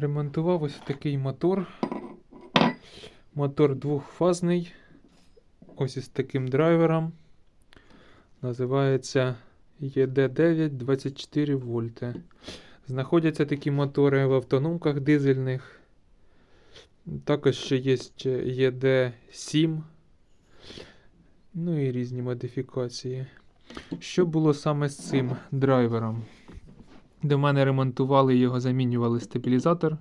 Ремонтував ось такий мотор. Мотор двохфазний. Ось із таким драйвером. Називається ED9 24 вольти. Знаходяться такі мотори в автономках дизельних. Також ще є ED7. Ну і різні модифікації. Що було саме з цим драйвером? До мене ремонтували його, замінювали стабілізатор,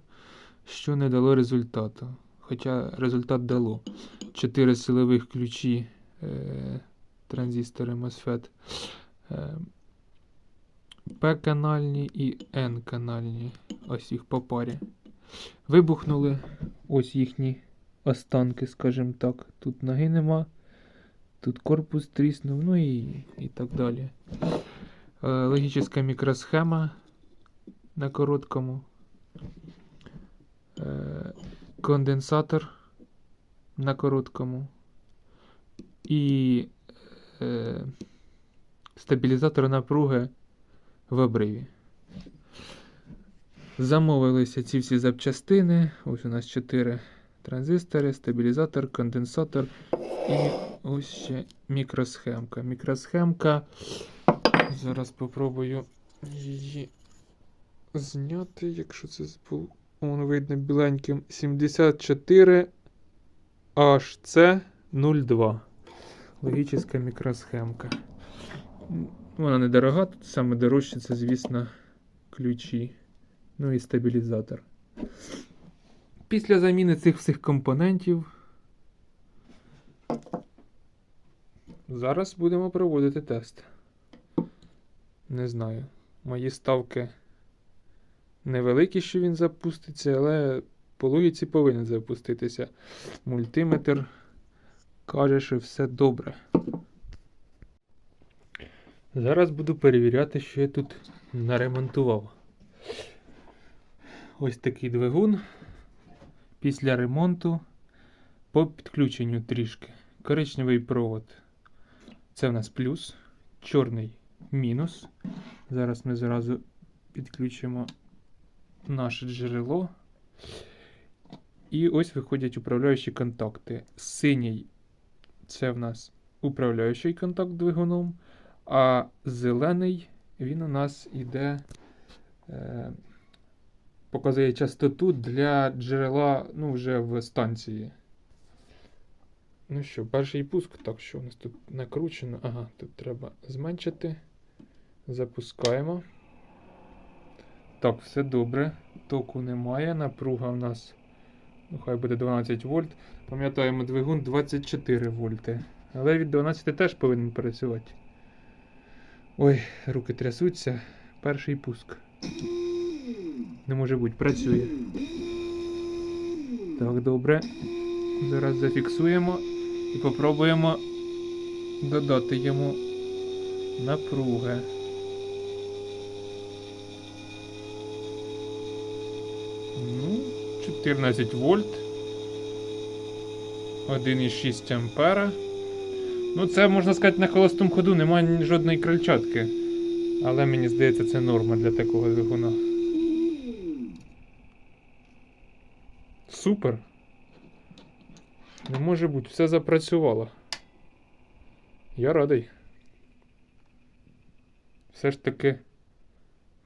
що не дало результату. Хоча результат дало. 4 силових ключі е, транзистори MOSFET. Е, P-канальні і N-канальні. Ось їх по парі. Вибухнули ось їхні останки, скажімо так. Тут ноги нема, тут корпус тріснув, ну і, і так далі. Е, Логічна мікросхема на короткому. Е, Конденсатор на короткому. І е, стабілізатор напруги в обриві. Замовилися ці всі запчастини. Ось у нас 4 транзистори, стабілізатор, конденсатор і ось ще мікросхемка. Мікросхемка. Зараз попробую її зняти, якщо це збу- Воно видно біленьким. 74 HC02. Логічна мікросхемка. Вона недорога, тут саме дорожче це, звісно, ключі. Ну і стабілізатор. Після заміни цих всіх компонентів. Зараз будемо проводити тест. Не знаю. Мої ставки невеликі, що він запуститься, але по логіці повинен запуститися. Мультиметр каже, що все добре. Зараз буду перевіряти, що я тут наремонтував. Ось такий двигун. Після ремонту по підключенню трішки. Коричневий провод. Це в нас плюс, чорний мінус. Зараз ми зразу підключимо наше джерело. І ось виходять управляючі контакти. Синій це в нас управляючий контакт двигуном, а зелений він у нас іде, е, показує частоту для джерела ну, вже в станції. Ну що, перший пуск, так що у нас тут накручено. Ага, тут треба зменшити. Запускаємо. Так, все добре. Току немає. Напруга у нас, ну хай буде 12 вольт. Пам'ятаємо, двигун 24 вольти. Але від 12 теж повинен працювати. Ой, руки трясуться. Перший пуск. Не може бути, працює. Так, добре. Зараз зафіксуємо і попробуємо додати йому напруги. Ну, 14 вольт. 1,6 ампера. Ну, це можна сказати на холостому ходу, немає жодної крильчатки. Але мені здається, це норма для такого двигуна. Супер. Не може бути, все запрацювало. Я радий. Все ж таки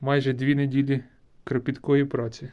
майже дві неділі кропіткої праці.